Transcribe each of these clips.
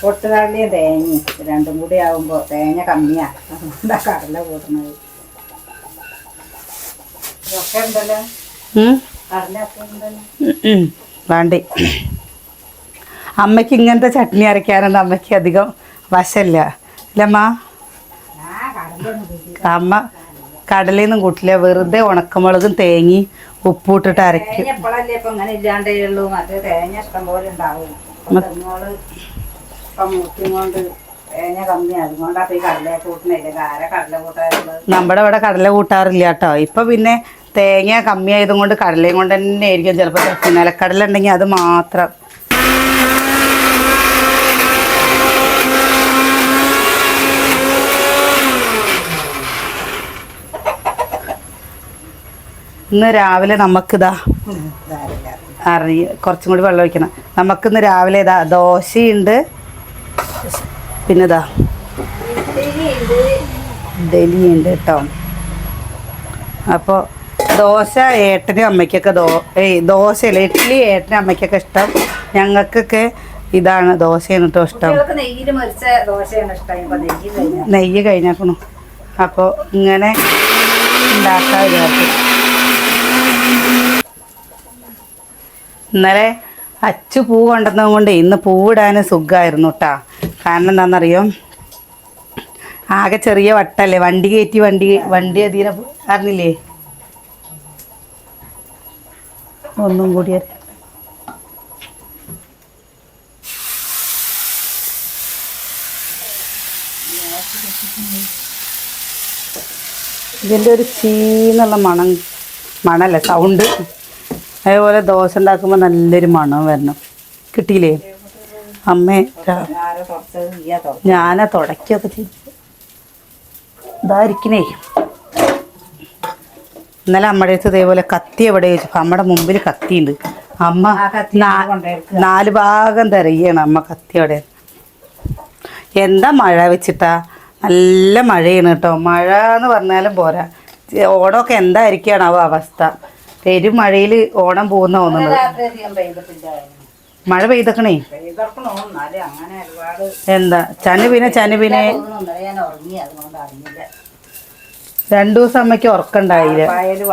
പൊട്ടുകടലയും തേങ്ങയും രണ്ടും കൂടി ആകുമ്പോൾ തേങ്ങ കമ്മിയാണ് അതുകൊണ്ടാ കടല കൂട്ടുന്നത് ഇതൊക്കെ ഉണ്ടല്ലോ? കടലൊക്കെ ഉണ്ടല്ലോ. വേണ്ടേ. അമ്മയ്ക്ക് ഇങ്ങനത്തെ ചട്നി അരയ്ക്കാനൊന്നും അമ്മയ്ക്ക് അധികം വശമില്ല അല്ലമ്മ അമ്മ കടലൊന്നും കടലയൊന്നും കൂട്ടില്ല. വെറുതെ ഉണക്കമുളകും തേങ്ങയും ഉപ്പൂട്ടിട്ട് അരയ്ക്കും. ഇപ്പൊ ഇങ്ങനെ ഇല്ലാണ്ടേ ഉള്ളൂ. മറ്റേ തേങ്ങ ഇഷ്ടം പോലെ ഉണ്ടാവും ഇപ്പൊ കൊണ്ട് ഈ കടല കൂട്ടണില്ല ആരെ കടല കൂട്ടാറുള്ളത്? നമ്മുടെ ഇവിടെ കടല കൂട്ടാറില്ല കേട്ടോ. ഇപ്പൊ പിന്നെ തേങ്ങ കമ്മിയായതും കൊണ്ട് കടലയും കൊണ്ട് തന്നെ ആയിരിക്കും ചിലപ്പോൾ ചട്നി നിലക്കടല ഉണ്ടെങ്കിൽ അത് മാത്രം. ഇന്ന് രാവിലെ നമുക്കിതാ അറിയ കുറച്ചും കൂടി വെള്ളം ഒഴിക്കണം. നമുക്കിന്ന് രാവിലെ ഇതാ ദോശയുണ്ട് പിന്നെ ഇതാ ഉണ്ട് കേട്ടോ. അപ്പോൾ ദോശ ഏട്ടനും അമ്മയ്ക്കൊക്കെ ദോ ഏയ് ദോശയല്ല ഇഡ്ഡലി ഏട്ടനും അമ്മയ്ക്കൊക്കെ ഇഷ്ടം. ഞങ്ങൾക്കൊക്കെ ഇതാണ് ദോശയാണ് കേട്ടോ ഇഷ്ടം. നെയ്യ് കഴിഞ്ഞാക്കണു നെയ്യ് കഴിഞ്ഞേക്കണു. അപ്പോൾ ഇങ്ങനെ ഉണ്ടാക്കാൻ വിചാരിച്ചു. ഇന്നലെ അച്ചു പൂ കൊണ്ടുവന്നത് കൊണ്ട് ഇന്ന് പൂവിടാൻ സുഖമായിരുന്നു കേട്ടാ കാരണം എന്താണെന്നറിയോ? ആകെ ചെറിയ വട്ടല്ലേ? വണ്ടി കയറ്റി വണ്ടി വണ്ടി അധീന അറിഞ്ഞില്ലേ? ഒന്നും കൂടി ഇതിന്റെ ഒരു ചീന്നുള്ള മണം മണല്ല സൗണ്ട് അതേപോലെ ദോശ ഉണ്ടാക്കുമ്പോൾ നല്ലൊരു മണം വരണം. കിട്ടിയില്ലേ? അമ്മേ ചെയ്യാ ഞാനാ തുടക്കൊക്കെ ചെയ്തു. ഇതായിരിക്കണേ ഇന്നലെ അമ്മയുടെ അടുത്ത് ഇതേപോലെ കത്തി എവിടെ ചോദിച്ചപ്പോൾ അമ്മയുടെ മുമ്പിൽ കത്തിയുണ്ട്. അമ്മ നാല് ഭാഗം തിരയാണ് അമ്മ കത്തി അവിടെ. എന്താ മഴ വെച്ചിട്ടാ? നല്ല മഴയാണ് കേട്ടോ. മഴ എന്ന് പറഞ്ഞാലും പോരാ. ഓടൊക്കെ ഓണമൊക്കെ ആ അവസ്ഥ? പെരും മഴയിൽ ഓണം പോകുന്ന തോന്നുന്നത്. മഴ പെയ്തക്കണേ? എന്താ? ചനുവിനെ പിന്നെ ചന് പിന്നെ ഞാൻ ഉറങ്ങി അതുകൊണ്ട് അറിഞ്ഞില്ല. രണ്ടു ദിവസം അമ്മയ്ക്ക് ഉറക്കണ്ടായില്ല. നല്ല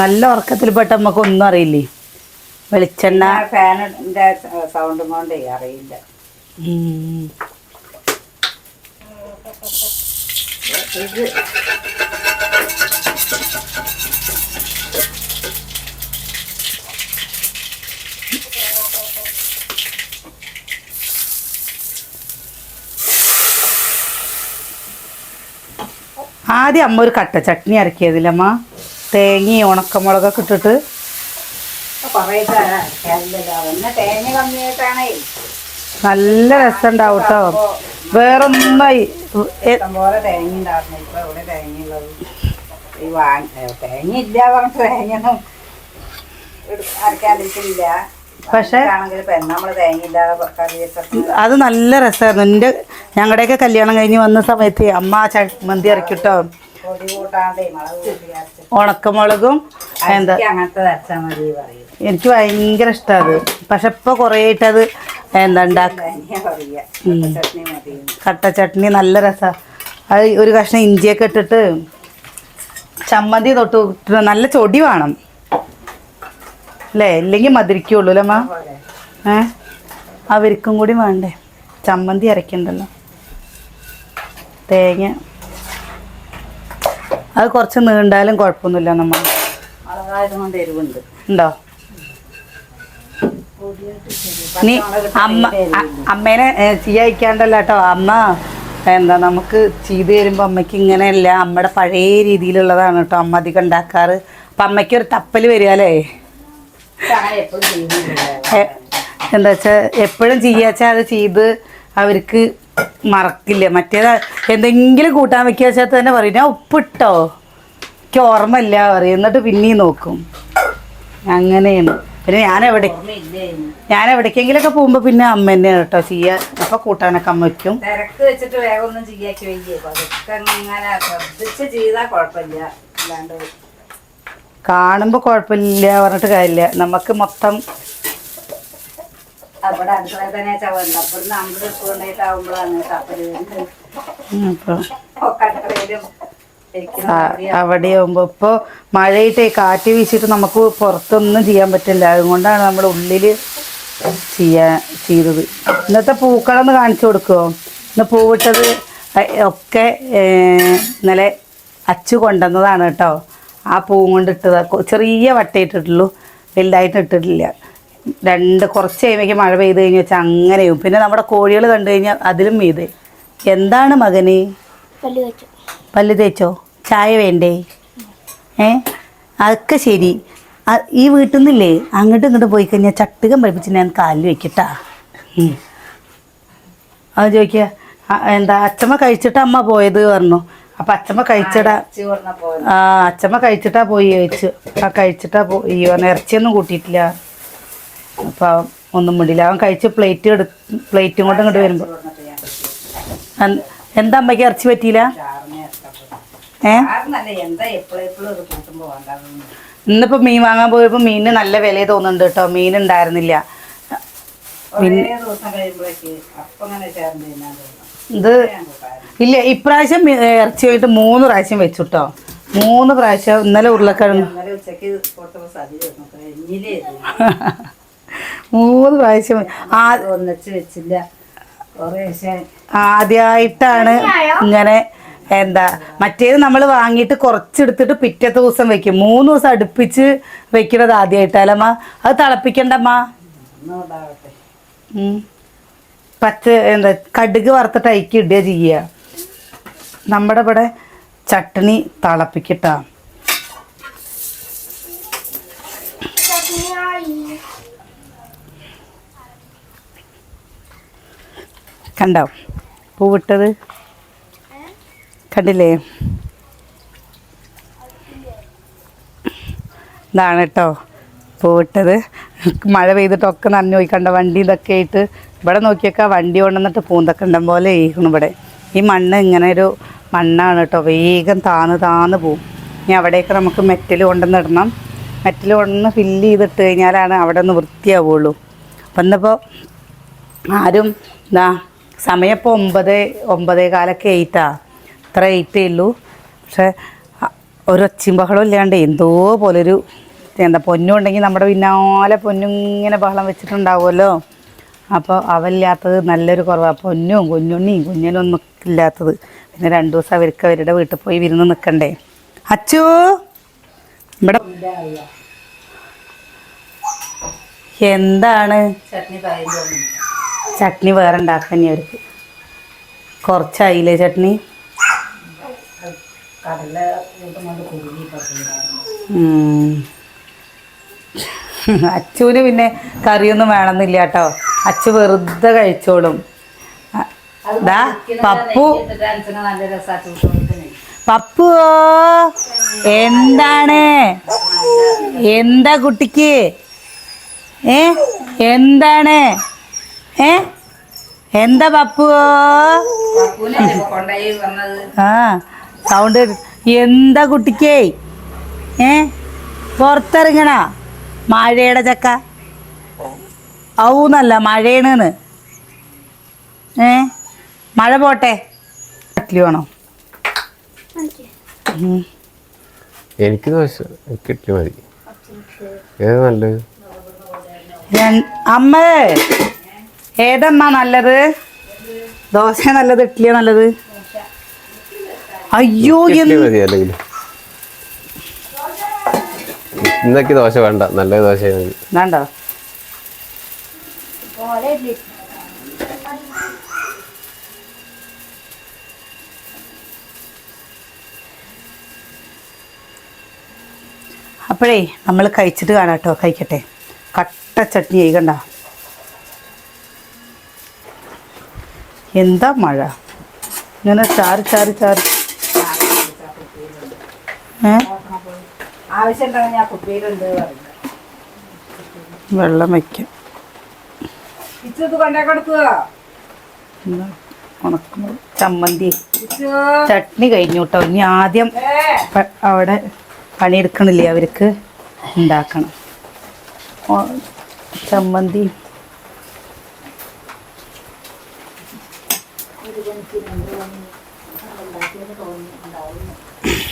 നല്ല ഉറക്കത്തിൽപ്പെട്ട നമുക്ക് ഒന്നും അറിയില്ലേ? വെളിച്ചെണ്ണ. ഫാനിന്റെ സൗണ്ടും കൊണ്ടേ അറിയില്ല. ഇത് ആദ്യം അമ്മ ഒരു കട്ട ചട്നി അരക്കിയതില്ലമ്മ തേങ്ങയും ഉണക്കമുളകൊക്കെ ഇട്ടിട്ട്. നല്ല രസം ഉണ്ടാവും കേട്ടോ വേറൊന്നും ഈ- വാങ്ങ തേങ്ങ ഇല്ല പറഞ്ഞിട്ട് തേങ്ങയൊന്നും അരക്കാതിരിക്കില്ല പക്ഷേ അത് നല്ല രസമായിരുന്നു എന്റെ ഞങ്ങളുടെയൊക്കെ കല്യാണം കഴിഞ്ഞ് വന്ന സമയത്ത് അമ്മ മന്തി ചമ്മന്തി ഇറക്കിട്ടോ ഉണക്കമുളകും എന്താ? എനിക്ക് ഭയങ്കര ഇഷ്ടമാണ് പക്ഷെ ഇപ്പൊ കുറേ ആയിട്ടത് എന്താ ഉണ്ടാക്കുക കട്ട ചട്നി നല്ല രസമാണ് അത് ഒരു കഷ്ണം ഇഞ്ചിയൊക്കെ ഇട്ടിട്ട് ചമ്മന്തി തൊട്ട് നല്ല ചൊടി വേണം. അല്ലേ ഇല്ലെങ്കിൽ മധുരിക്കുള്ളൂ അല്ലേ അമ്മ? പോലെ ഏ? അവർക്കും കൂടി വേണ്ടേ. ചമ്മന്തി അരക്കണ്ടല്ലോ തേങ്ങ. അത് കുറച്ച് നീണ്ടാലും കുഴപ്പമൊന്നുമില്ല നമ്മൾ ഉണ്ടോ? നീ അമ്മ അമ്മേനെ ചീയക്കാണ്ടല്ലോ കേട്ടോ. അമ്മ. എന്താ നമുക്ക് ചെയ്ത് തരുമ്പോൾ അമ്മയ്ക്ക് ഇങ്ങനെയല്ല അമ്മയുടെ പഴയ രീതിയിലുള്ളതാണ് കേട്ടോ അമ്മ അധികം ഉണ്ടാക്കാറ്. അപ്പം അമ്മയ്ക്ക് ഒരു തപ്പൽ വരിക അല്ലേ? എന്താ വെച്ചാൽ എപ്പോഴും ചെയ്യാച്ചാൽ അത് ചെയ്ത് അവർക്ക് മറക്കില്ല. മറ്റേത് എന്തെങ്കിലും കൂട്ടാൻ വെക്കുക വെച്ചാൽ തന്നെ പറയും. ഞാൻ ഉപ്പിട്ടോ? എനിക്ക് ഓർമ്മയില്ല പറയും. എന്നിട്ട് പിന്നെയും നോക്കും. അങ്ങനെയാണ്. പിന്നെ ഞാനെവിടെ. ഞാൻ എവിടേക്കെങ്കിലൊക്കെ പോകുമ്പോൾ പിന്നെ അമ്മ തന്നെയാണ് കേട്ടോ ചെയ്യാ. അപ്പൊ കൂട്ടാനൊക്കെ അമ്മ വെക്കും. തിരക്ക് വെച്ചിട്ട് വേഗം ഒന്നും ചെയ്യാക്കി വയ്യേ. പതുക്കെ ഇങ്ങനെ ശ്രദ്ധിച്ച് ചെയ്താൽ കുഴപ്പമില്ല. അല്ലാണ്ട് കാണുമ്പോൾ കുഴപ്പമില്ല പറഞ്ഞിട്ട് കാര്യമില്ല. നമുക്ക് മൊത്തം അവിടെ തന്നെ അവിടുന്ന് അമ്പത് ഒക്കെ അടുക്കളയിലും ഇരിക്കുന്ന ആ, കറിയാ. അവിടെ ആവുമ്പോ ഇപ്പൊ മഴയിട്ടേ കാറ്റ് വീശിട്ട് നമുക്ക് പുറത്തൊന്നും ചെയ്യാൻ പറ്റില്ല. അതുകൊണ്ടാണ് നമ്മൾ ഉള്ളിൽ ചെയ്യാൻ ചെയ്തത്. ഇന്നത്തെ പൂക്കളൊന്ന് കാണിച്ചു കൊടുക്കുമോ ഇന്ന് പൂവിട്ടത് ഒക്കെ ഇന്നലെ അച്ചു കൊണ്ടുവന്നതാണ് കേട്ടോ. ആ പൂവും കൊണ്ട് ഇട്ടത്. ചെറിയ വട്ടയിട്ടിട്ടുള്ളൂ വലുതായിട്ട് ഇട്ടിട്ടില്ല. രണ്ട് കുറച്ച് കഴിയുമ്പോഴേക്കും മഴ പെയ്ത് കഴിഞ്ഞ് വെച്ചാൽ അങ്ങനെയും പിന്നെ നമ്മുടെ കോഴികൾ കണ്ടു കഴിഞ്ഞാൽ അതിലും മീത് എന്താണ് മകന്? പല്ല് തേച്ചോ? ചായ വേണ്ടേ? ഏ? അതൊക്കെ ശരി. ഈ വീട്ടിൽ നിന്നില്ലേ അങ്ങോട്ടും ഇങ്ങോട്ടും പോയി കഴിഞ്ഞാൽ ചട്ടുകം പഠിപ്പിച്ച് ഞാൻ കാലിൽ വെക്കട്ടാ. അത് ചോദിക്കുക എന്താ അച്ചമ്മ കഴിച്ചിട്ടാ അമ്മ പോയത് പറഞ്ഞു. അപ്പം അച്ചമ്മ കഴിച്ചടാ. ആ അച്ചമ്മ കഴിച്ചിട്ടാ പോയി ചോദിച്ചു. ആ കഴിച്ചിട്ടാ പോയി പറഞ്ഞു ഇറച്ചിയൊന്നും കൂട്ടിയിട്ടില്ല. അപ്പം ഒന്നും മിണ്ടില്ല. അവൻ കഴിച്ച് പ്ലേറ്റ് എടു പ്ലേറ്റും കൊണ്ട് ഇങ്ങോട്ട് വരുമ്പോൾ എന്താ അമ്മയ്ക്ക് ഇറച്ചി പറ്റിയില്ല? ഇന്നിപ്പോ മീൻ വാങ്ങാൻ പോയപ്പോ മീനിന് നല്ല വില തോന്നുന്നുണ്ട് കേട്ടോ. മീൻ ഉണ്ടായിരുന്നില്ല. ഇത് ഇല്ല ഇപ്രാവശ്യം ഇറച്ചി പോയിട്ട് മൂന്ന് പ്രാവശ്യം വെച്ചു കേട്ടോ. മൂന്ന് പ്രാവശ്യം ഇന്നലെ ഉരുളക്കിഴങ്ങ്. മൂന്ന് പ്രാവശ്യം. ആ ഒന്നിച്ച് വെച്ചില്ല. ആദ്യമായിട്ടാണ് ഇങ്ങനെ എന്താ മറ്റേത് നമ്മൾ വാങ്ങിയിട്ട് കുറച്ചെടുത്തിട്ട് പിറ്റത്തെ ദിവസം വെക്കും. മൂന്ന് ദിവസം അടുപ്പിച്ച് വെക്കുന്നത് ആദ്യമായിട്ടാലമ്മ അത് തിളപ്പിക്കണ്ടമ്മ? പച്ച എന്താ കടുക് വറുത്തിട്ട് അയക്കി ഇടുക ചെയ്യുക നമ്മുടെ ഇവിടെ ചട്ടണി തിളപ്പിക്കട്ട. കണ്ടോ? പൂവിട്ടത്? കണ്ടില്ലേ? ഇതാണ് കേട്ടോ പോയിട്ടത് മഴ പെയ്തിട്ടൊക്കെ നനഞ്ഞു പോയി കണ്ട വണ്ടി ഇതൊക്കെ ആയിട്ട്. ഇവിടെ നോക്കിയൊക്കെ വണ്ടി കൊണ്ടുവന്നിട്ട് പൂന്തക്കണ്ടം പോലെ ഇരിക്കണം ഇവിടെ. ഈ മണ്ണ് ഇങ്ങനെ ഒരു മണ്ണാണ് കേട്ടോ വേഗം താന്ന് താന്ന് പോവും. ഇനി അവിടെയൊക്കെ നമുക്ക് മെറ്റൽ കൊണ്ടുവന്നിടണം മെറ്റൽ കൊണ്ടുവന്ന് ഫില്ല് ചെയ്തിട്ട് കഴിഞ്ഞാലാണ് അവിടെ ഒന്ന് വൃത്തിയാവുള്ളൂ. അപ്പം ഇന്നിപ്പോൾ ആരും എന്താ സമയം ഇപ്പോൾ ഒമ്പത് ഒമ്പതേ കാലൊക്കെ എയ്റ്റാ ഇത്ര ഐറ്റേ ഉള്ളൂ പക്ഷെ ഒരൊച്ചയും ഒരു ബഹളം ഇല്ലാണ്ട് എന്തോ പോലൊരു എന്താ പൊന്നും ഉണ്ടെങ്കിൽ നമ്മുടെ പിന്നാലെ പൊന്നിങ്ങനെ ബഹളം വെച്ചിട്ടുണ്ടാവുമല്ലോ. അപ്പോൾ അവല്ലാത്തത് നല്ലൊരു കുറവാണ് പൊന്നും കുഞ്ഞുണ്ണിയും കുഞ്ഞനും ഒന്നും ഇല്ലാത്തത്. പിന്നെ രണ്ടു ദിവസം അവർക്ക് അവരുടെ വീട്ടിൽ പോയി വിരുന്ന് നിൽക്കണ്ടേ. അച്ചു! ഇവിടെ എന്താണ്? ചട്നി വേറെ ഉണ്ടാക്കാൻ അവർക്ക്. കുറച്ചായില്ലേ ചട്നി? അച്ചുവിന് പിന്നെ കറിയൊന്നും വേണമെന്നില്ല കേട്ടോ. അച്ചു വെറുതെ കഴിച്ചോളും. ദാ പപ്പു. പപ്പു എന്താണ്? എന്താ കുട്ടിക്ക്? ഏ എന്താണ്? ഏ എന്താ പപ്പു ആ സൗണ്ട് എന്താ കുട്ടിക്കേ? ഏ? പുറത്തിറങ്ങണ മഴയുടെ ചക്ക? ഔന്നല്ല മഴയാണെന്ന്. ഏ? മഴ പോട്ടെ. ചട്ലി വേണോ. എനിക്ക് ദോശ എനിക്ക് ഇഡ്ഡലി മതി. ഏത് നല്ലത്? അമ്മേ. ഏതമ്മ നല്ലത്? ദോശ നല്ലത് ഇഡ്ഡലിയാ നല്ലത്? അയ്യോ ഇന്നൊക്കെ ദോശ വേണ്ട. നല്ല ദോശ വേണ്ടോ. അപ്പോഴേ നമ്മൾ കഴിച്ചിട്ട് കാണാം കേട്ടോ കഴിക്കട്ടെ. കട്ട ചട്നി ആയി കണ്ട. എന്താ മഴ? ഇങ്ങനെ ചാറി ചാറി ചാറി. വെള്ളം വയ്ക്കും ചമ്മന്തി. ചട്നി കഴിഞ്ഞു കേട്ടോ ഇനി ആദ്യം അവിടെ പണിയെടുക്കണില്ലേ അവർക്ക്? ഉണ്ടാക്കണം. ചമ്മന്തി.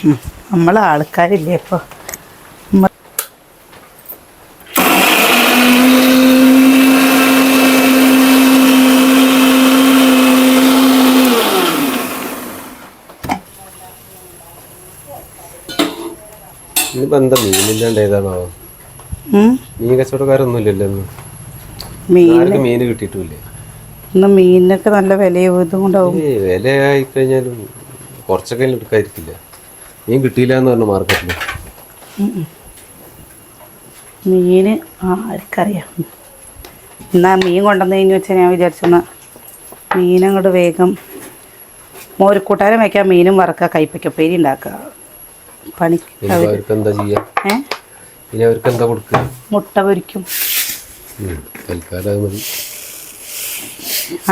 Mm-hmm. നമ്മളെ ആൾക്കാരില്ലേ ഇപ്പോൾ ഇനിയിപ്പോ എന്താ മീനില്ലാണ്ട് ഏതാണോ? മീൻ മീൻ മീൻ കിട്ടിയിട്ടില്ലേ? ഇന്ന് മീനിനൊക്കെ നല്ല വിലയും ഇതും കൊണ്ടാവും. ഏയ് വില കുറച്ചൊക്കെ എടുക്കാതിരിക്കില്ല? മീൻ കിട്ടിയില്ല എന്ന് പറഞ്ഞു മാർക്കറ്റിൽ മീൻ ആ ആർക്കറിയാം. എന്നാ മീൻ കൊണ്ടുവന്നു കഴിഞ്ഞു വെച്ചാൽ ഞാൻ വിചാരിച്ചെന്നാ. മീനങ്ങോട്ട് വേഗം മോരിക്കൂട്ടാനും വയ്ക്കാം മീനും വറക്കുക കൈപ്പയ്ക്കപ്പേരി ഉണ്ടാക്കുക പണി എന്താ ചെയ്യാ? ഏ? ഇനി അവർക്ക് എന്താ കൊടുക്കുക മുട്ട പൊരിക്കും. ഉം, തൽക്കാലം അത് മതി.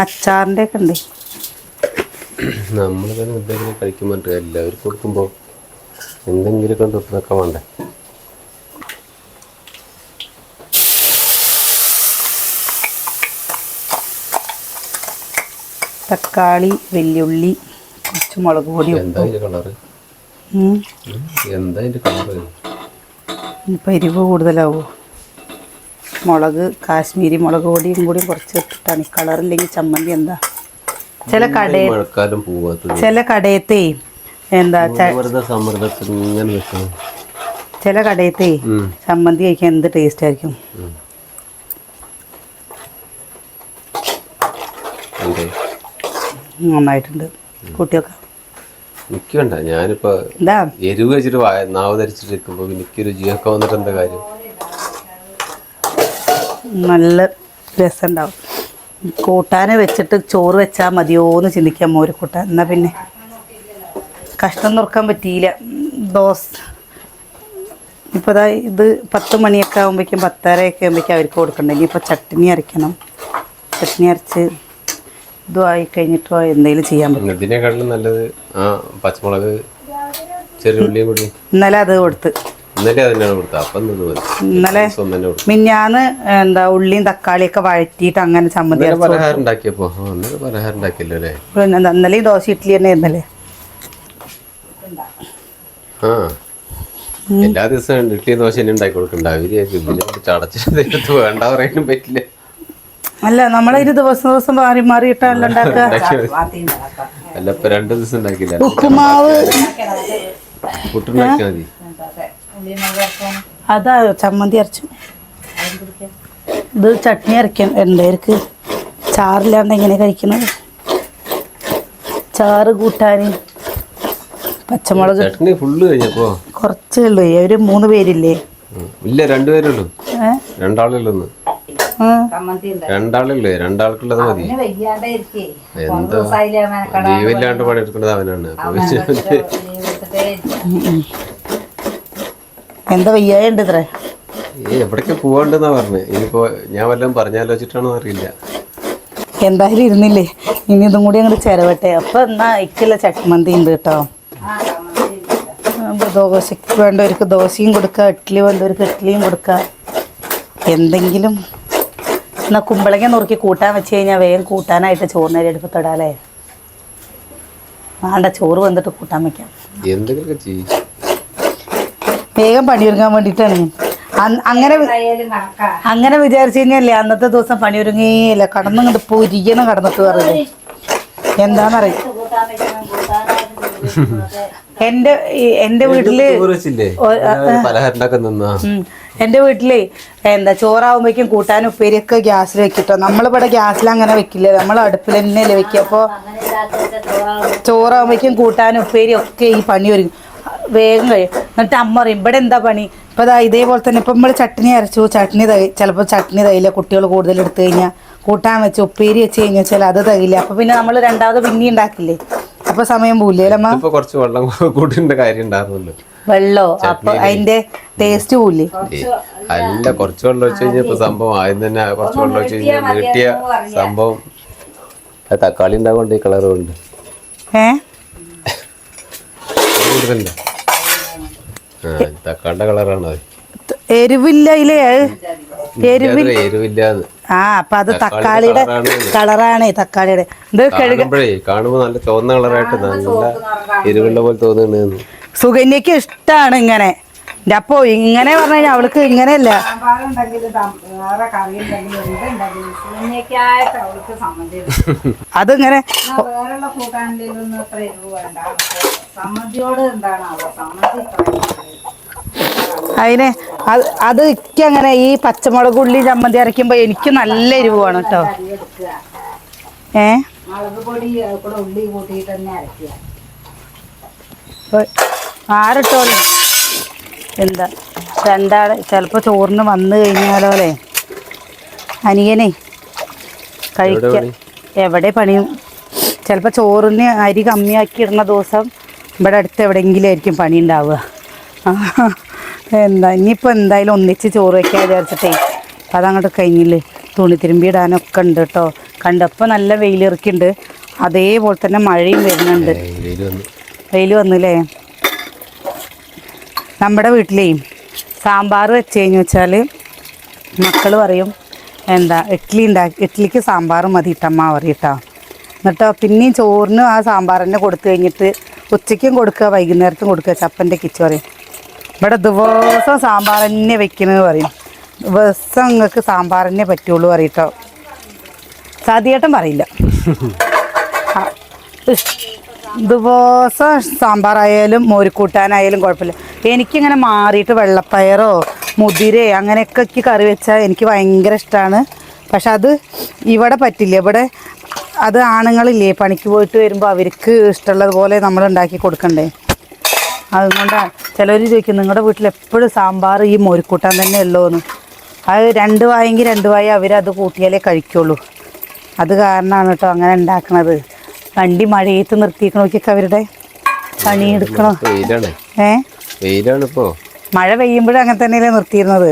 അച്ചാറിന്റെ ഒക്കെ ഉണ്ട് നമ്മൾ തന്നെ എന്തെങ്കിലും പറ്റുക എല്ലാവർക്കും കൊടുക്കുമ്പോൾ എന്തെങ്കിലുമൊക്കെ തൊട്ടൊക്കെ വേണ്ടേ? തക്കാളി വെല്ലുള്ളി കുറച്ച് മുളക് പൊടി പരിവ് കൂടുതലാവോ? മുളക് കാശ്മീരി മുളക് പൊടിയും കൂടി കുറച്ച് ഇട്ടിട്ടാണ്. കളറില്ലെങ്കിൽ ചമ്മന്തി എന്താ? ചില കടയിൽ ചില കടയത്തെ എന്താ ചില കടയത്തെ. ചമ്മന്തി കഴിക്കാൻ എന്ത് ടേസ്റ്റ് ആയിരിക്കും? നന്നായിട്ടുണ്ട്. കുട്ടിയൊക്കെ. എനിക്ക് വേണ്ട ഞാനിപ്പോ എരിവ് വെച്ചിട്ട് നാവ് ധരിച്ചിട്ടിരിക്കുമ്പോ എനിക്ക് രുചിയൊക്കെ വന്നിട്ട് എന്താ കാര്യം? നല്ല രസമുണ്ടാവും കൂട്ടാന് വെച്ചിട്ട് ചോറ് വെച്ചാൽ മതിയോ എന്ന് ചിന്തിക്കാം മോര് കൂട്ടാൻ. എന്നാ പിന്നെ? കഷ്ണം നുറുക്കാൻ പറ്റിയില്ല. ദോശ. ഇപ്പോൾ ഇത് പത്ത് മണിയൊക്കെ ആകുമ്പോഴേക്കും പത്തരയൊക്കെ ആകുമ്പോഴേക്കും അവർക്ക് കൊടുക്കണ്ടേ? ഇനിയിപ്പോൾ ചട്നി അരയ്ക്കണം. ചട്നി അരച്ച് ഇതും ആയി കഴിഞ്ഞിട്ടോ എന്തെങ്കിലും ചെയ്യാൻ പറ്റും. ഇതിനെക്കാട്ടിലും നല്ലത് ആ പച്ചമുളക് ചെറിയ ഉള്ളിയും കൂടി ഇന്നലെ അത് കൊടുത്ത്. ഇന്നലെ അതിനാണ് കൊടുത്തത്. അപ്പം ഇന്നലെ മിഞ്ഞാന്ന് എന്താ ഉള്ളിയും തക്കാളിയും ഒക്കെ വഴറ്റിട്ട് അങ്ങനെ ചമ്മന്തി ഇന്നലെ അരച്ച് പലഹാരം ഉണ്ടാക്കിയപ്പോ. ആ ഇന്നലെ പലഹാരം ഉണ്ടാക്കിയല്ലോ അല്ലേ? ഇന്നലെ ദോശ ഇഡ്ഡലി തന്നെ ഇന്നലെ എല്ലാ ദിവസവും ഇഡ്ഡലി ദോശ തന്നെ ഉണ്ടാക്കി കൊടുക്കണ്ട. അവർ വേണ്ട പറയാനും പറ്റില്ല. അല്ല നമ്മളെ ഇരു ദിവസം ദിവസം മാറി മാറിയിട്ടല്ല അല്ല ഇപ്പൊ രണ്ടു ദിവസം ഉണ്ടാക്കില്ല ഉപ്പുമാവ്. മതി. അതാ ചമ്മന്തി അരച്ചു. ഇത് ചട്നി അരക്കാൻ എന്തായിരിക്കും ചാറില്ലാണ്ട് എങ്ങനെ കഴിക്കണത്? ചാറ് കൂട്ടാന്. പച്ചമുളക്. ചട്നി ഫുള്ള് കഴിഞ്ഞപ്പോ? കുറച്ചേ ഉള്ളൂ. ഒരു മൂന്ന് പേരില്ലേ? ഇല്ല രണ്ടുപേരുള്ളൂ രണ്ടാളുള്ളൂ രണ്ടാളുള്ളൂ രണ്ടാൾക്കുള്ളത് മതി. എന്താ? ലീവില്ലാണ്ട് പണിയെടുക്കുന്നത് അവനാണ്. എന്താ വയ്യായ ഉണ്ട് ഇത്ര? ഏ എവിടേക്ക് പോവാണ്ടെന്നാ പറഞ്ഞു. ഇനിയിപ്പോ ഞാൻ വല്ലതും പറഞ്ഞാലോചിച്ചിട്ടാണോ അറിയില്ല. എന്തായാലും ഇരുന്നില്ലേ? ഇനി ഇതും കൂടി അങ്ങോട്ട് ചെലവട്ടെ. അപ്പൊ എന്നാ ഇക്കുള്ള ചട്മന്തി ഉണ്ട് കേട്ടോ. ദോശയ്ക്ക് വേണ്ടവർക്ക് ദോശയും കൊടുക്കുക ഇഡ്ഡലി വേണ്ടവർക്ക് ഇഡ്ഡലിയും കൊടുക്കുക എന്തെങ്കിലും. എന്നാൽ കുമ്പളങ്ങ നുറുക്കി കൂട്ടാൻ വെച്ച് കഴിഞ്ഞാൽ വേഗം കൂട്ടാനായിട്ട് ചോറിനരി എടുപ്പത്തിടാലേ വേണ്ട ചോറ് വന്നിട്ട് കൂട്ടാൻ വെക്കാം. ചെയ്യും വേഗം പണിയൊരുങ്ങാൻ വേണ്ടിയിട്ടാണ് അങ്ങനെ അങ്ങനെ വിചാരിച്ചു കഴിഞ്ഞാലേ അന്നത്തെ ദിവസം പണിയൊരുങ്ങിയില്ല. കണ്ടിപ്പോ പൊരിക്കണം കടന്നിട്ട് പറയുന്നത് എന്താന്നറിയും? എന്റെ എന്റെ വീട്ടിൽ എന്റെ വീട്ടിലേ എന്താ ചോറാവുമ്പോഴേക്കും കൂട്ടാൻ ഉപ്പേരിയൊക്കെ ഗ്യാസിൽ വെക്കിട്ടോ. നമ്മളിവിടെ ഗ്യാസിൽ അങ്ങനെ വെക്കില്ല. നമ്മൾ അടുപ്പിൽ തന്നെയല്ലേ വെക്കുക. അപ്പോൾ ചോറാവുമ്പോഴേക്കും കൂട്ടാൻ ഉപ്പേരി ഒക്കെ ഈ പണി ഒരു വേഗം കഴിയും എന്നിട്ട് അമ്മ പറയും ഇവിടെ എന്താ പണി? ഇപ്പോൾ ദാ ഇതേപോലെ തന്നെ ഇപ്പം നമ്മൾ ചട്നി അരച്ചു. ചട്നി തൈ ചിലപ്പോൾ ചട്നി തൈല കുട്ടികൾ കൂടുതൽ എടുത്തു കഴിഞ്ഞാൽ കൂട്ടാൻ വെച്ച് ഉപ്പേരി വെച്ച് കഴിഞ്ഞാൽ അത് തൈല അപ്പോൾ പിന്നെ നമ്മൾ രണ്ടാമത് പിന്നെ ഉണ്ടാക്കില്ലേ? അപ്പോൾ സമയം പോവില്ലേ അമ്മ? ഇപ്പൊ കുറച്ച് വെള്ളം കൂട്ടിന്റെ കാര്യം ഉണ്ടായിരുന്നല്ലോ വെള്ളോ? അപ്പോൾ അതിന്റെ ടേസ്റ്റ് പോവില്ലേ? അല്ല കുറച്ച് വെള്ളം ഒഴിച്ച് കഴിഞ്ഞപ്പോ സംഭവം ആദ്യം തന്നെ കുറച്ച് വെള്ളം ഒഴിച്ച് കഴിഞ്ഞാൽ കിട്ടിയ സംഭവം തക്കാളി ഉണ്ടാകൊണ്ട് ഈ കളർ കൊണ്ട്. ഏഹ് തക്കാളിന്റെ കളറാണ് അത്? എരിവില്ല ഇല്ലേ എരിവ് അത്ര ആ അപ്പൊ അത് തക്കാളിയുടെ കളറാണ്. തക്കാളിയുടെ. ഇത് കാണുമ്പോ നല്ല ചുവന്ന കളറായിട്ട് എരിവുള്ള പോലെ തോന്നുന്നു സുകന്യക്ക് ഇഷ്ടാണ് ഇങ്ങനെ. അപ്പോ ഇങ്ങനെ പറഞ്ഞു കഴിഞ്ഞാൽ അവൾക്ക് ഇങ്ങനെയല്ല. അതിങ്ങനെ അതിന് അത് അത് എനിക്ക് അങ്ങനെ ഈ പച്ചമുളക് ഉള്ളി ചമ്മന്തി അരയ്ക്കുമ്പോൾ എനിക്ക് നല്ല എരിവ് വേണം കേട്ടോ ഏ ആരിട്ടോളൂ എന്താ? രണ്ടാൾ ചിലപ്പോൾ ചോറിന് വന്നു കഴിഞ്ഞാലോ അല്ലേ? അനിയനെ കഴിക്ക. എവിടെ പണിയും ചിലപ്പോൾ ചോറിന് അരി കമ്മിയാക്കി ഇടുന്ന ദിവസം ഇവിടെ അടുത്ത് എവിടെയെങ്കിലും ആയിരിക്കും പണി ഉണ്ടാവുക. ആ, എന്താ ഇനിയിപ്പോൾ എന്തായാലും ഒന്നിച്ച് ചോറ് വയ്ക്കാൻ വിചാരിച്ചിട്ടേ. അപ്പം അതങ്ങോട്ട് കഴിഞ്ഞില്ലേ. തുണി തിരുമ്പി ഇടാനൊക്കെ ഉണ്ട് കേട്ടോ കണ്ടപ്പോൾ നല്ല വെയിലിറക്കുന്നുണ്ട് അതേപോലെ തന്നെ മഴയും വരുന്നുണ്ട്. വെയിൽ വന്നു. വെയിൽ വന്നില്ലേ? നമ്മുടെ വീട്ടിലേ സാമ്പാർ വെച്ച് കഴിഞ്ഞ് വെച്ചാൽ മക്കൾ പറയും എന്താ ഇഡ്ഡലി ഉണ്ടാക്കി ഇഡ്ഡലിക്ക് സാമ്പാർ മതി ഇട്ടമ്മ പറയട്ടോ എന്നിട്ടോ പിന്നെയും ചോറിന് ആ സാമ്പാർ തന്നെ കൊടുത്തു കഴിഞ്ഞിട്ട് ഉച്ചയ്ക്കും കൊടുക്കുക വൈകുന്നേരത്തും കൊടുക്കുക ചപ്പന്റെ കിച്ചു പറയും. ഇവിടെ ദിവസം സാമ്പാർ തന്നെ വെക്കുന്നത് പറയും. ദിവസം നിങ്ങൾക്ക് സാമ്പാർ തന്നെ പറ്റുള്ളൂ പറയട്ടോ. സാധ്യട്ടം പറയില്ല. ദിവസം സാമ്പാറായാലും മോരിക്കൂട്ടാനായാലും കുഴപ്പമില്ല. എനിക്കിങ്ങനെ മാറിയിട്ട് വെള്ളപ്പയറോ മുതിരയോ അങ്ങനെയൊക്കെ കറി വെച്ചാൽ എനിക്ക് ഭയങ്കര ഇഷ്ടമാണ് പക്ഷെ അത് ഇവിടെ പറ്റില്ല. ഇവിടെ അത് ആണുങ്ങളില്ലേ പണിക്ക് പോയിട്ട് വരുമ്പോൾ അവർക്ക് ഇഷ്ടമുള്ളതുപോലെ നമ്മൾ ഉണ്ടാക്കി കൊടുക്കണ്ടേ? അതുകൊണ്ടാണ് ചിലർ ചോദിക്കും നിങ്ങളുടെ വീട്ടിൽ എപ്പോഴും സാമ്പാർ ഈ മോരിക്കൂട്ടാൻ തന്നെ ഉള്ളൂന്ന്. അത് രണ്ട് വായെങ്കിൽ രണ്ട് വായ അവരത് കൂട്ടിയാലേ കഴിക്കുള്ളൂ. അത് കാരണമാണ് കേട്ടോ അങ്ങനെ ഉണ്ടാക്കണത് വണ്ടി മഴയത്ത് നിർത്തിയിട്ട് നോക്കിയൊക്കെ അവരുടെ പണിയെടുക്കണോ? ഏ? മഴ പെയ്യുമ്പോഴും അങ്ങനെ തന്നെയല്ലേ നിർത്തിയിരുന്നത്?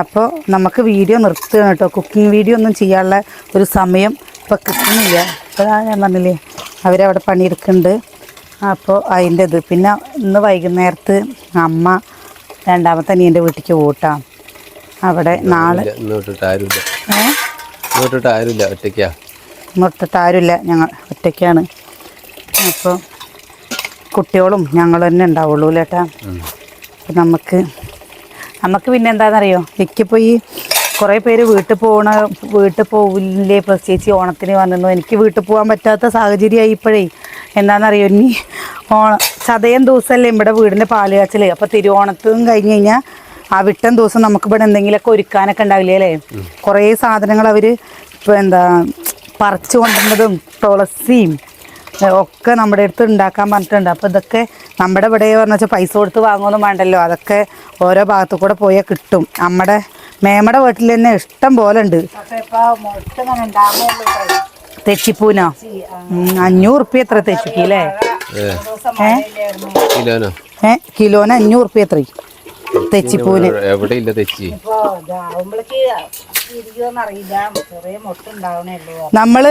അപ്പോൾ നമുക്ക് വീഡിയോ നിർത്തുകയാണ് കേട്ടോ കുക്കിംഗ് വീഡിയോ ഒന്നും ചെയ്യാനുള്ള ഒരു സമയം ഇപ്പം കിട്ടുന്നില്ല. ഇപ്പോൾ ഞാൻ പറഞ്ഞില്ലേ അവരവിടെ പണിയെടുക്കുന്നുണ്ട്. അപ്പോൾ അതിന്റെ ഇത്. പിന്നെ ഇന്ന് വൈകുന്നേരത്ത് അമ്മ രണ്ടാമത്തെ അനിയന്റെ വീട്ടിലേക്ക് പോട്ടാം അവിടെ നാളെ ഇന്നോട്ടിട്ട് ആരുമില്ല. ഞങ്ങൾ ഒറ്റയ്ക്കാണ്. അപ്പോൾ കുട്ടികളും ഞങ്ങൾ തന്നെ ഉണ്ടാവുള്ളൂ ചേട്ടാ അപ്പം നമുക്ക് നമുക്ക് പിന്നെ എന്താണെന്നറിയോ? എനിക്കിപ്പോൾ ഈ കുറേ പേര് വീട്ടിൽ പോകണ വീട്ടിൽ പോവില്ലേ? പ്രത്യേകിച്ച് ഓണത്തിന് വന്നിരുന്നു. എനിക്ക് വീട്ടിൽ പോകാൻ പറ്റാത്ത സാഹചര്യമായി ഇപ്പോഴേ എന്താണെന്നറിയോ ഇനി? ഓണ ചതയം ദിവസമല്ലേ ഇവിടെ വീടിന്റെ പാൽ കാച്ചൽ അപ്പോൾ തിരുവോണത്തും കഴിഞ്ഞ് കഴിഞ്ഞാൽ ആ വിട്ടൻ ദിവസം നമുക്ക് ഇവിടെ എന്തെങ്കിലുമൊക്കെ ഒരുക്കാനൊക്കെ ഉണ്ടാവില്ലേ അല്ലേ? കുറേ സാധനങ്ങൾ അവർ ഇപ്പോൾ എന്താ പറിച്ചു കൊണ്ടുവന്നതും തുളസിയും ഒക്കെ നമ്മുടെ അടുത്ത് ഉണ്ടാക്കാൻ പറഞ്ഞിട്ടുണ്ട്. അപ്പോൾ ഇതൊക്കെ നമ്മുടെ ഇവിടെ പറഞ്ഞ വെച്ചാൽ പൈസ കൊടുത്ത് വാങ്ങുമൊന്നും വേണ്ടല്ലോ. അതൊക്കെ ഓരോ ഭാഗത്തു കൂടെ പോയാൽ കിട്ടും. നമ്മുടെ മേമയുടെ വീട്ടിൽ തന്നെ ഇഷ്ടം പോലെ ഉണ്ട്. തെച്ചിപ്പൂനോ? അഞ്ഞൂറ് ഉറുപ്പ്യ എത്ര തെച്ചിക്ക് അല്ലേ കിലോനോ? ഏ കിലോന് അഞ്ഞൂറ് ഉറുപ്പ്യ എത്ര തെച്ചിപ്പൂന് എവിടെ ഇല്ല തെച്ചി നമ്മൾ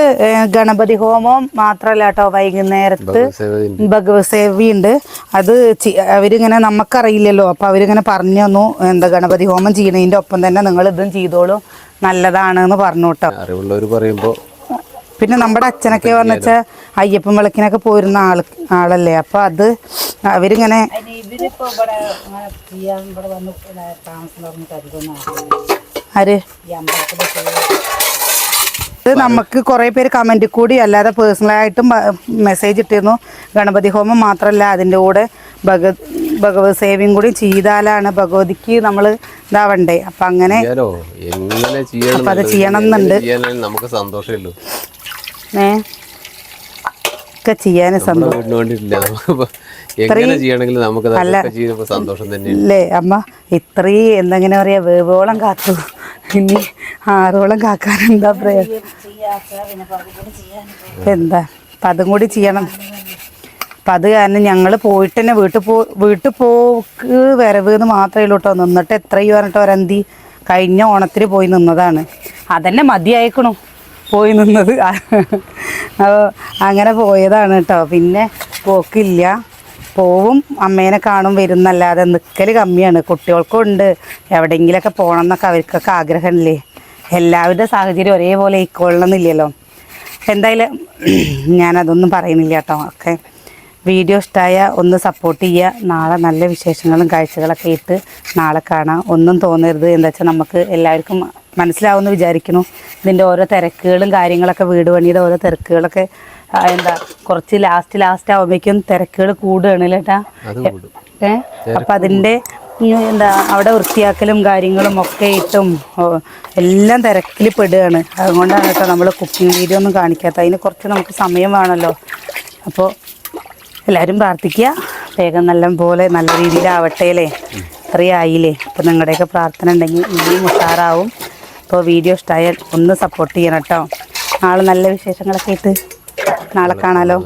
ഗണപതി ഹോമം മാത്രല്ല കേട്ടോ വൈകുന്നേരത്ത് സേവ ഭഗവത് സേവി ഉണ്ട് അത് അവരിങ്ങനെ നമുക്കറിയില്ലല്ലോ അപ്പൊ അവരിങ്ങനെ പറഞ്ഞു തന്നു എന്താ ഗണപതി ഹോമം ചെയ്യണതിന്റെ ഒപ്പം തന്നെ നിങ്ങൾ ഇതും ചെയ്തോളൂ. നല്ലതാണ് എന്ന് പറഞ്ഞു കേട്ടോ അറിവുള്ളവർ പറയുമ്പോ പിന്നെ നമ്മുടെ അച്ഛനൊക്കെ പറഞ്ഞു വെച്ചാൽ അയ്യപ്പൻ വിളക്കിനൊക്കെ പോയിരുന്ന ആൾ ആളല്ലേ? അപ്പൊ അത് അവരിങ്ങനെ ആര്? ഇത് നമുക്ക് കുറേ പേര് കമന്റ് കൂടി അല്ലാതെ പേഴ്സണലായിട്ടും മെസ്സേജ് ഇട്ടിരുന്നു. ഗണപതി ഹോമം മാത്രമല്ല അതിന്റെ കൂടെ ഭഗത് ഭഗവത് സേവയും കൂടി ചെയ്താലാണ് ഭഗവതിക്ക് നമ്മൾ ഇതാവണ്ടേ. അപ്പം അങ്ങനെ ചെയ്യാലോ. എങ്ങനെ ചെയ്യണം അപ്പൊ അത് ചെയ്യണം എന്നുണ്ട്. നമുക്ക് സന്തോഷമല്ലോ ഏ? ഒക്കെ അല്ലേ അമ്മ ഇത്രയും എന്തെങ്ങനെ പറയാ വേവോളം കാത്തു. ഇനി ആറോളം കാക്കാൻ എന്താ പറയാ എന്താ? അപ്പം അതും കൂടി ചെയ്യണം. അപ്പം അത് കാരണം ഞങ്ങൾ പോയിട്ട് തന്നെ വീട്ടിൽ പോ വീട്ടിൽ പോക്ക് വരവ് എന്ന് മാത്രമേ ഉള്ളൂ കേട്ടോ നിന്നിട്ട് എത്രയും പറഞ്ഞിട്ട് ഒരന്തി കഴിഞ്ഞ ഓണത്തിന് പോയി നിന്നതാണ്. അതന്നെ മതിയായിക്കണു. പോയി നിന്നത്. അപ്പോൾ അങ്ങനെ പോയതാണ് കേട്ടോ പിന്നെ പോക്കില്ല. പോവും അമ്മേനെ കാണും വരുന്നല്ലാതെ നിൽക്കൽ കമ്മിയാണ്. കുട്ടികൾക്കും ഉണ്ട് എവിടെയെങ്കിലൊക്കെ പോകണം എന്നൊക്കെ അവർക്കൊക്കെ ആഗ്രഹമില്ലേ. എല്ലാവരുടെ സാഹചര്യം ഒരേപോലെ ഇക്കൊള്ളണമെന്നില്ലല്ലോ എന്തായാലും ഞാനതൊന്നും പറയുന്നില്ല കേട്ടോ ഒക്കെ വീഡിയോ ഇഷ്ടമായ ഒന്ന് സപ്പോർട്ട് ചെയ്യുക. നാളെ നല്ല വിശേഷങ്ങളും കാഴ്ചകളൊക്കെ ഇട്ട് നാളെ കാണാം. ഒന്നും തോന്നരുത് എന്താ വെച്ചാൽ നമുക്ക് എല്ലാവർക്കും മനസ്സിലാവുമെന്ന് വിചാരിക്കുന്നു. ഇതിന്റെ ഓരോ തിരക്കുകളും കാര്യങ്ങളൊക്കെ വീട് പണിയുടെ ഓരോ തിരക്കുകളൊക്കെ എന്താ കുറച്ച് ലാസ്റ്റ് ലാസ്റ്റ് ആവുമ്പോഴേക്കും തിരക്കുകൾ കൂടുകയാണ് കേട്ടാ ഏഹ് അപ്പം അതിന്റെ എന്താ അവിടെ വൃത്തിയാക്കലും കാര്യങ്ങളും ഒക്കെ ഇട്ടും എല്ലാം തിരക്കിൽ പെടുകയാണ് അതുകൊണ്ടാണ് കേട്ടോ നമ്മൾ കുക്കിംഗ് വീഡിയോ ഒന്നും കാണിക്കാത്ത അതിന് കുറച്ച് നമുക്ക് സമയം വേണമല്ലോ. അപ്പോൾ എല്ലാവരും പ്രാർത്ഥിക്കുക. വേഗം നല്ല പോലെ നല്ല രീതിയിലാവട്ടെ അല്ലേ? ഇത്രയും ആയില്ലേ അപ്പോൾ നിങ്ങളുടെയൊക്കെ പ്രാർത്ഥന ഉണ്ടെങ്കിൽ ഇനിയും ഉഷാറാവും. അപ്പോൾ വീഡിയോ ഇഷ്ടമായാൽ ഒന്ന് സപ്പോർട്ട് ചെയ്യണം കേട്ടോ. നാളെ നല്ല വിശേഷങ്ങളൊക്കെ ഇട്ട് നാളെ കാണാലോ.